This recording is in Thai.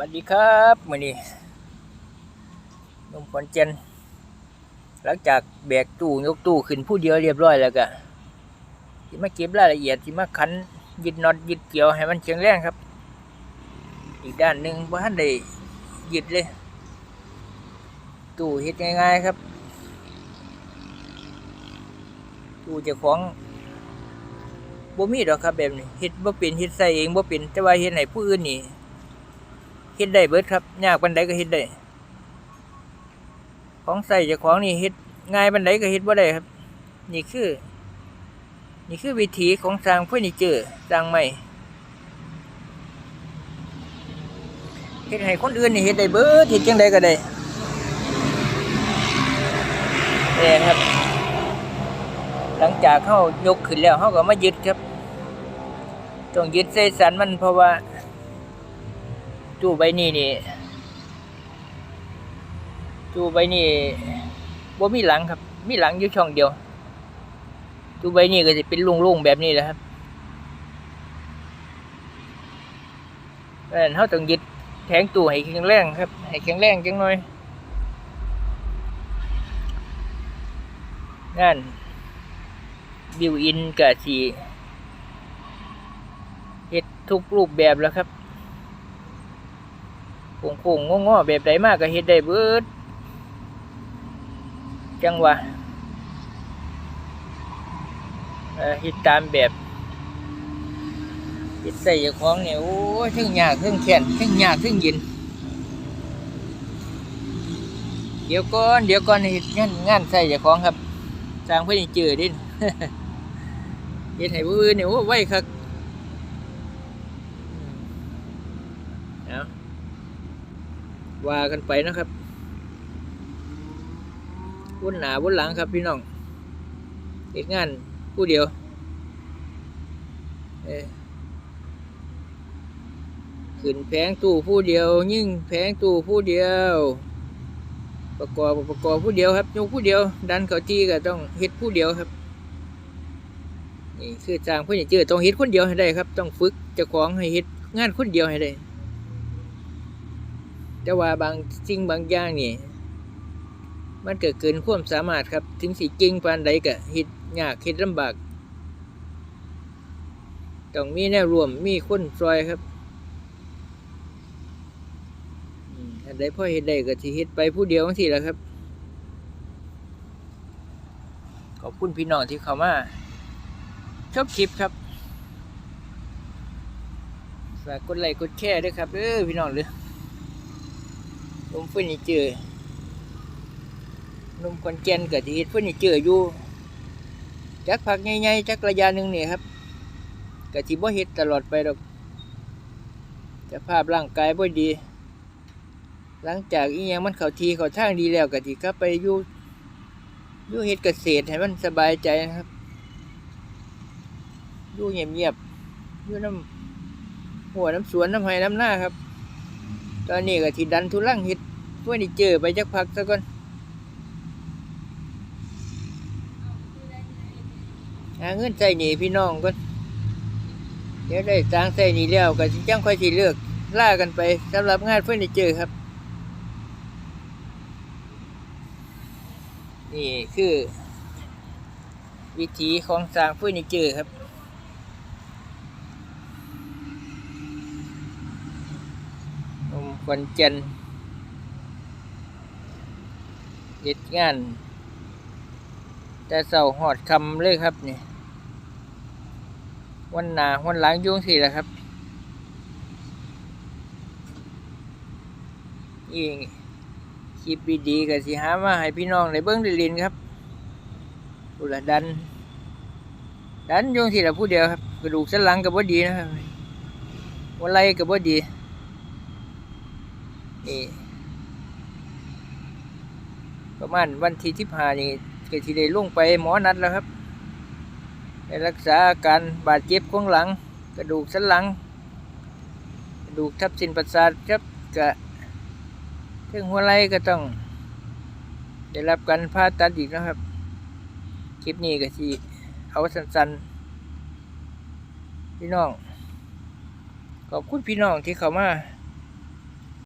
วัสดีครับมือนี้นุ่มขอนเจนหลังจากแบกตู้ยกตู้ขึ้นผู้เดียวเรียบร้อยแล้วก็ที่มาเก็บรายละเอียดที่มาขันยึดน็อตยึดเกี่ยวให้มันแข็งแรงครับ อีกด้านหนึ่งว่าท่านได้ยึดเลย ตู้เฮ็ดง่ายๆครับ ตู้จ้าของบ่มีดอกครับแบบนี้เฮ็ดบ่เป็นเฮ็ดใส่เองบ่เป็นแต่ว่าเฮ็ดให้ผู้อื่นนี่ เฮ็ดได้เบิดครับยากปานใดก็เฮ็ดได้ ของใส่จ้าของนี่เฮ็ดง่ายปานใดก็เฮ็ดบ่ได้ครับ นี่คือ นี่คือวิถีของสร้างเฟอร์นิเจอร์สร้างไม้เฮ็ดให้คนอื่นนี่เฮ็ดได้เบิดเฮ็ดจังไดก็ได้นี่ครับ หลังจากเฮายกขึ้นแล้วเฮาก็มายึดครับ ต้องยึดใส่สันมันเพราะว่า ตู้ใบนี้นี่ตู้ใบนี้บ่มีหลังครับ มีหลังอยู่ช่องเดียว ตู้ใบนี้ก็จะเป็นโล่งๆแบบนี้แหละครับเพราะนั้นเราต้องยึดแผงตู้ให้แข็งแรงครับ ให้แข็งแรงจังหน่อยงานบิวอินกับสีเฮ็ดทุกรูปแบบแล้วครับ โค้งๆงอๆแบบใดมากก็เฮ็ดได้เบิด จังวะเฮ็ดตามแบบเฮ็ดใส่เจ้าของเนี่ยโอ้ยทั้งยากทั้งแค้นทั้งยากทั้งย็นเดี๋ยวก่อนเดี๋ยวก่อนเฮ็ดงานงานใส่เจ้าของครับสร้างเพื่อเจอดิเฮ็ดให้ผู้อื่นเนี่ยโอ้ไวคักเอา ว่ากันไปนะครับวุ่นหนาวุ่นหลังครับพี่น้องเอกงานผู้เดียวเออขึ้นแผงตู้ผู้เดียว ยิ่งแผงตู้ผู้เดียว ประกอบประกอบผู้เดียวครับยกผู้เดียว ดันเขาที่ก็ต้องเฮ็ดผู้เดียวครับนี่คือจ้างผู้ใหญ่เจอต้องเฮ็ดคนเดียวให้ได้ครับ ต้องฝึกจ้าของให้เฮ็ดงานคนเดียวให้ได้ แต่ว่าบางสิ่งบางอย่างนี่ มันเกิดเกินความสามารถครับ ถึงสิจริงปานใดก็เฮ็ดยากเฮ็ดลำบากต้องมีแนวรวมมีคนซอยครับอันใดพอเฮ็ดได้ก็สิเฮ็ดไปผู้เดียวจังซี่แหละครับ ขอบคุณพี่น้องที่เข้ามาชอบคลิปครับฝากกดไลค์กดแชร์ด้วยครับเออพี่น้องเด้อนุ่ มเฟอร์นิเจอร์นุ่มคอนเจนกับที่เฟอร์นิเจอร์อยู่จักพักใหญ่ๆจักระยะหนึ่งนี่ครับกะที่บ่เฮ็ดตลอดไปดอกจะภาพร่างกายบ่ดี หลังจากอีหยังมันเข้าทีเข้าทางดีแล้วกะที่กลับไปอยู่อยู่เฮ็ดเกษตรให้มันสบายใจนะครับอยู่เงียบๆอยู่น้ำหัวน้ำสวนน้ำไห้น้ำหน้าครับ ตอนนี้ก็ที่ดันทุลังเฮ็ด เพื่อนี่เจอไปจักพักซะก่อนหาเงินใส่หนีพี่น้องก่อนเดี๋ยวได้ตังใส่หนีแล้วก็จังค่อยสิเลือกล่ากันไปสำหรับงานเพื่อนี่เจอครับ นี่คือ วิธีของสร้างเพื่อนี่เจอครับควันจันทร์ เฮ็ดงาน แต่เสาหอดคำเลยครับนี่วันหนาวันหลังยุ่งสิแหละครับอีกคลิปดีๆก็สิหามาให้พี่น้องได้เบิ้องได้เรียนครับอุละดัน ดันยุ่งสิแหละผู้เดียวครับ กระดูกสันหลังกับว่ดีนะครับวันไรกับว่ดีนี่ ประมาณวันที่ทิพหานี่ก็ที่ได้ลงไปหมอนัดแล้วครับได้รักษาอาการบาดเจ็บของหลัง กระดูกสันหลัง กระดูกทับเส้นประสาทครับกะถึงหัวไหล่ก็ต้อง ได้รับการผ่าตัดอีกนะครับ คลิปนี้ก็ที่เอาสั้นๆพี่น้อง ขอบคุณพี่น้องที่เข้ามา